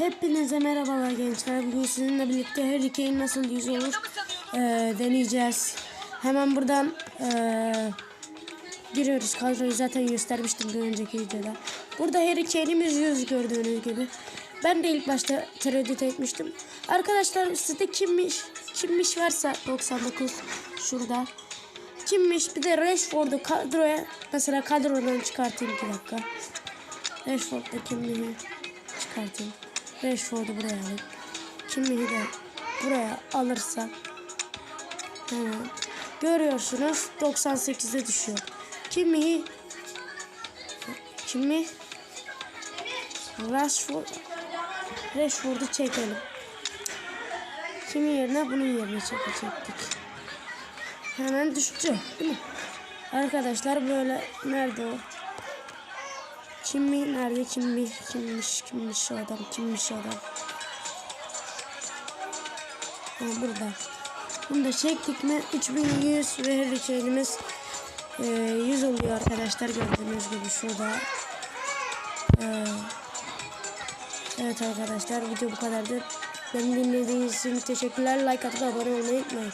Hepinize merhabalar gençler. Bugün sizinle birlikte Harry Kane nasıl yüz olur eee, deneyeceğiz. Hemen buradan eee, giriyoruz. Kadroyu zaten göstermiştim bir önceki videoda. Burada Harry Kane'imiz yüz gördüğünüz gibi. Ben de ilk başta tereddüt etmiştim. Arkadaşlar sizde kimmiş? Kimmiş varsa 99 şurada. Kimmiş? Bir de Rashford'u kadroya mesela kadrodan çıkartayım 2 dakika. Rashford'da kimliği çıkartayım. Rashford'u buraya alayım. Kimliği de buraya alırsak hemen görüyorsunuz 98'e düşüyor. Kimliği kimi Rashford Rashford'u çekelim. Kimin yerine bunun yerine çekecektik. Hemen düştü değil mi? Arkadaşlar böyle nerede o? Kimi nerede kimmi kimmiş kimmiş o adam kimmiş o adam. Ha, burada. Bunu da çektik mi 3100 ve her şeyimiz e, 100 oluyor arkadaşlar gördüğünüz gibi şurada. E, evet arkadaşlar video bu kadardı. Beni dinlediğiniz için teşekkürler. Like atıp abone olmayı unutmayın.